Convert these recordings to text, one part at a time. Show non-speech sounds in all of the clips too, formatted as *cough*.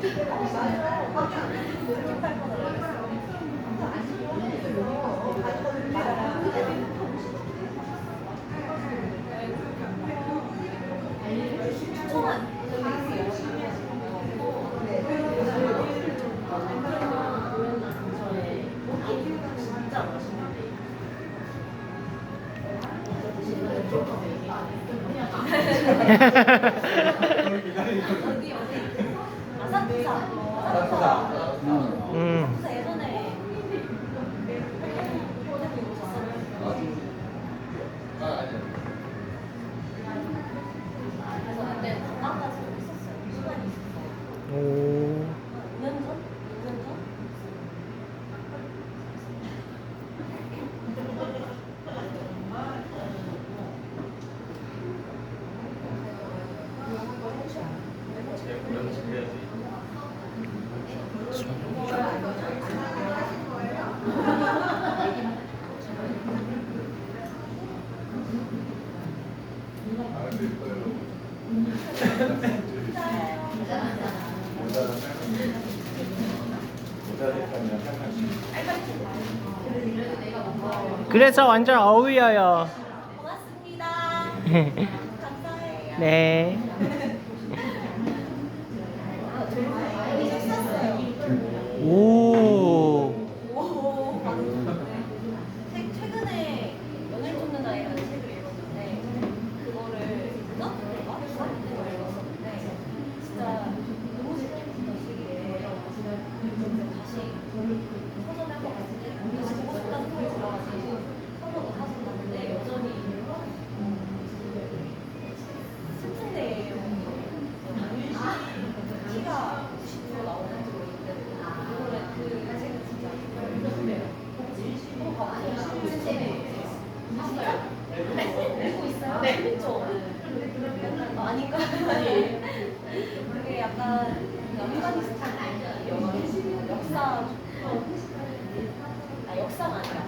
Ha ha ha ha. 음. 그래서 완전 어울려요. 고맙습니다. *laughs* 네. 오. 알고 있어요? 네. 그렇죠. 어, 아닌가? 아니. 그게 약간 연관 비슷한 영화 역사 아 역사가 아니라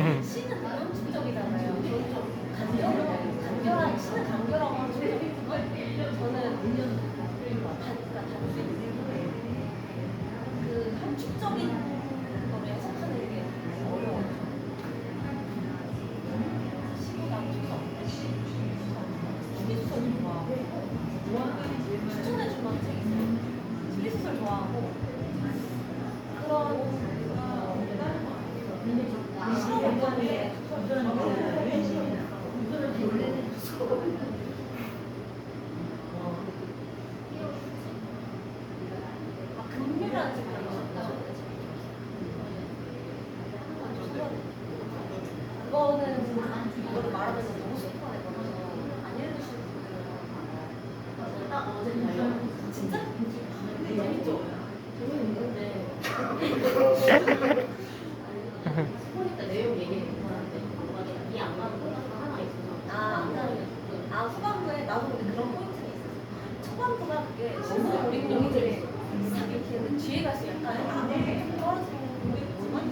그때 내용 얘기는 못하는데 뭔가 이안 가는 포인트가 하나 있어서 아, 그 그 아 후반부에 나도 근데 그 그런 포인트가 있었어 초반부가 그게 어, 너무 우리 공들이 싹 이렇게 했는데 뒤에 가서 약간 떨어지는 공이 뭐가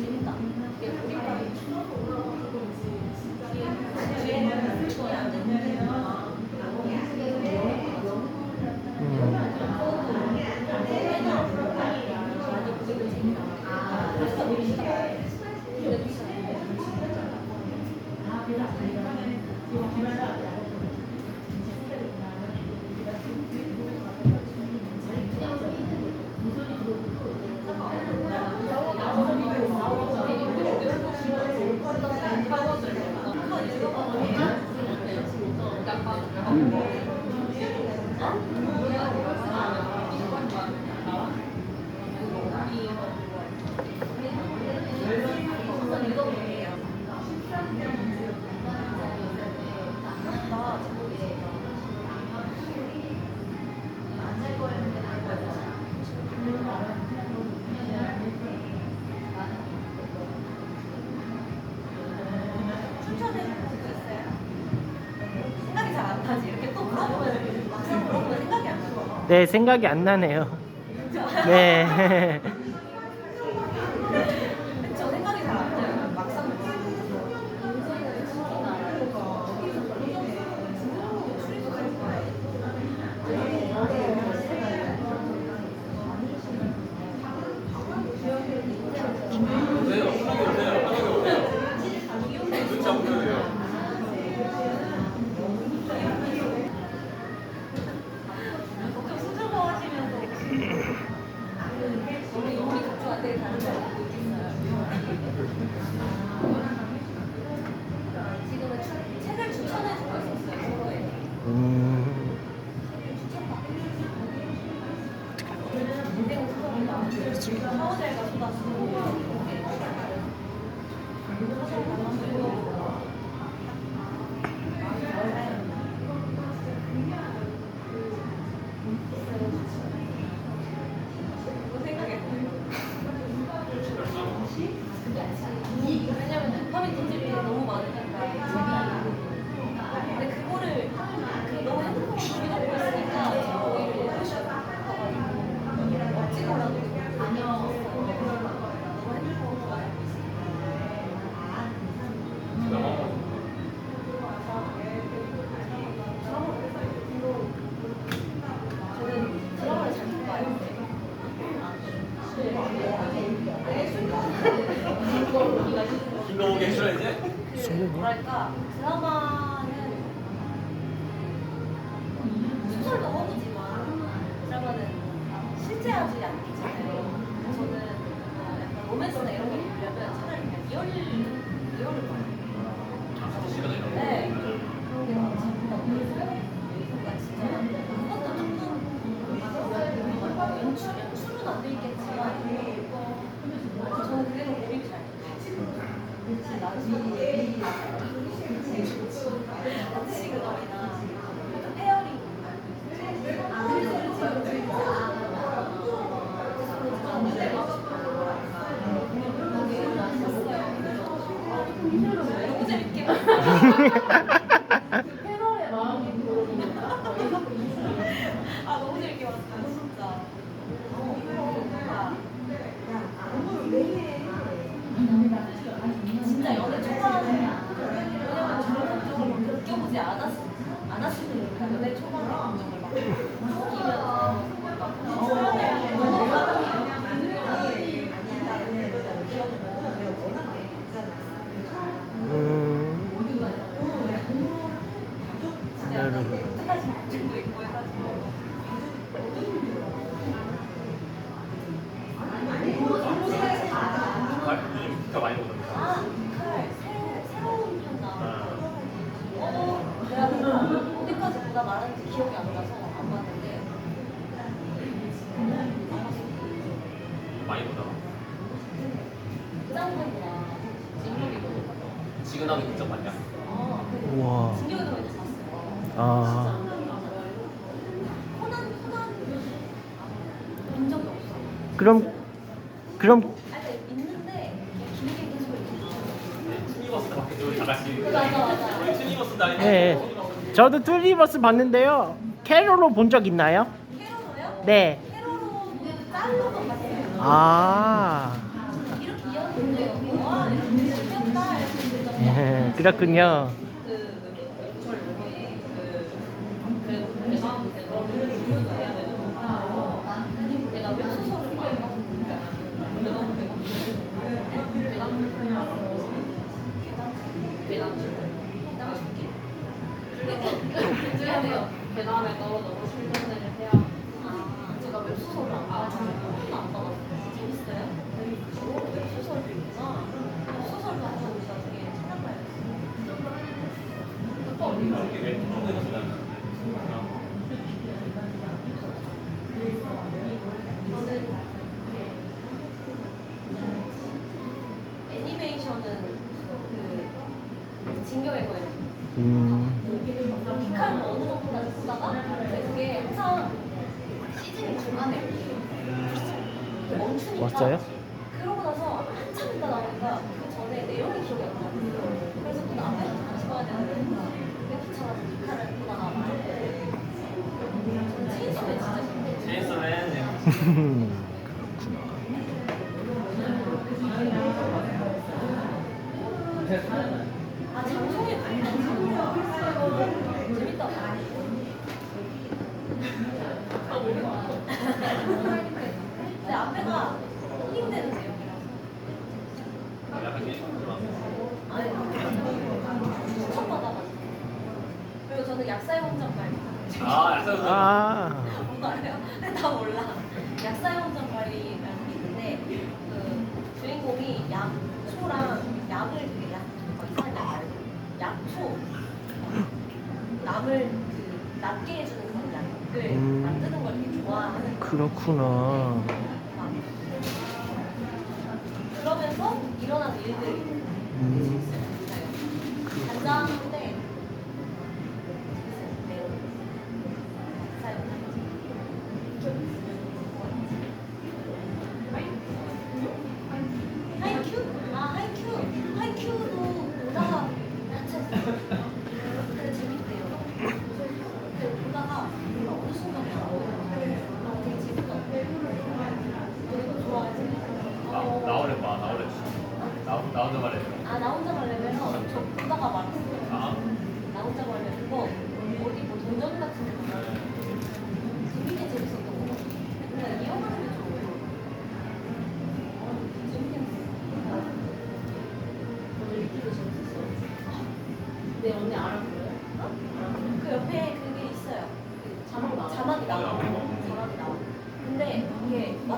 재밌다. 음. 춘천에 그거 있어요? 생각이 잘 안 나지. 이렇게 또 물어보면 막상 물어보면 생각이 안 나. 네, 생각이 안 나네요. 네. *laughs* *laughs* 인생 수업이다. 사오젤과 소다스. 왜냐면 도파민 분들이 너무 많으니까. 근데 그거를 그 너무 핸드폰을 주의하고 있으니까 제가 오히려 예쁘셔가지고 억지로라도 아니요. 너무 핸드폰 좋아해. 저는 드라마를 잘 못 봐요. 긴거 보게 해줘야지. 뭐랄까 드라마는 소설도 허구지만 드라마는 실제하지 않잖아요. 저는 어, 약간 로맨스나 이런 걸 보려면 차라리 그냥 리얼 리얼을 봐요. 시간을 이런 거. 네. 그런 게 너무 재밌다고 그러니까 진짜 그것도 조금 연출 연출은 안 돼 있겠지만 저는 그게 너무 몰입이 잘 돼요. 패널의 마음이 들어오니까 아 너무 재밌게 봤어요 진짜. 진짜 연애 초반 왜냐면 저는 쪽으로 느껴보지 않았 않았으니까 연애 초반에 감정을 막 초반에 끝까지 들고 있고 해가지고. 그 장면이랑 진격이도 지근하게 직접 봤냐? 어, 우와. 진격이도 이제 봤어요. 아. 코난 코난 본 적이 없어. 그럼 그럼 아니 있는데 길게 계속 이렇게. 투니버스 밖에 우리 다 같이. 맞아 맞아. 우리 투니버스 다니. 예. 저도 툴리버스 봤는데요. 캐롤로 본 적 있나요? 캐로로요? 네. 캐로로 짤로만 봤어요. 아. 예, 그렇군요. 아, 웹소설을 재밌어요? 소설도 있구나 소설도 한번 애니메이션은 그 진격의 거예요. 음. 피칼은 어느 정도까지 보다가 근데 그게 항상 시즌이 중간에 이렇게 멈추니까 왔어요? 그러고 나서 한참 있다 나오니까 아 장송이 재밌다. 아 약사의 원장 말이. 아, 약간 아. 몰라요? 근데 다 몰라. 원장 말이라는 게 있는데 그 주인공이 약 초랑 약을 되게 약 이상한 약 말고 약초 남을 그 낫게 해주는 그런 약을 음. 만드는 걸 되게 좋아하는. 그렇구나. 막. 그러면서 일어나는 일들이 음. 있어요. 간장인데 매운 약사의 원장. 하이큐? 아 하이큐 하이큐도 보다가 다쳤어요 근데 재밌대요 근데 보다가 어느 순간에 아 되게 재밌다 너도 좋아하지? 나, 나 오래 봐, 나 오래. 나, 혼자 말해. 아 나 혼자 말려면서 저 보다가 말았어요. 아, 나 혼자 말려 그거 어디 뭐 동전 같은 데 가면 재밌게 재밌었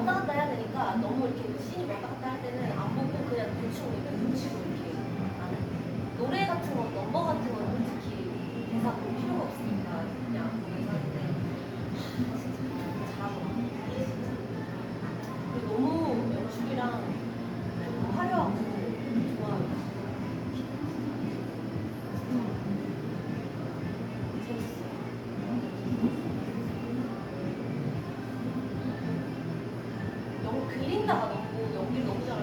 왔다 갔다 해야 되니까 너무 이렇게 씬이 왔다 갔다 할 때는 안 보고 그냥 대충 이렇게 눈치고 이렇게 하는. 노래 같은 거, 넘버 같은 건 솔직히 대사 볼 필요가 없으니까 그냥 보면서 하는데 하, 진짜 잘하더라. 그리고 너무 연출이랑 좀 화려하고 좋아요. 재밌어요. 영 그린다가 너무 연기를 너무 잘하셔서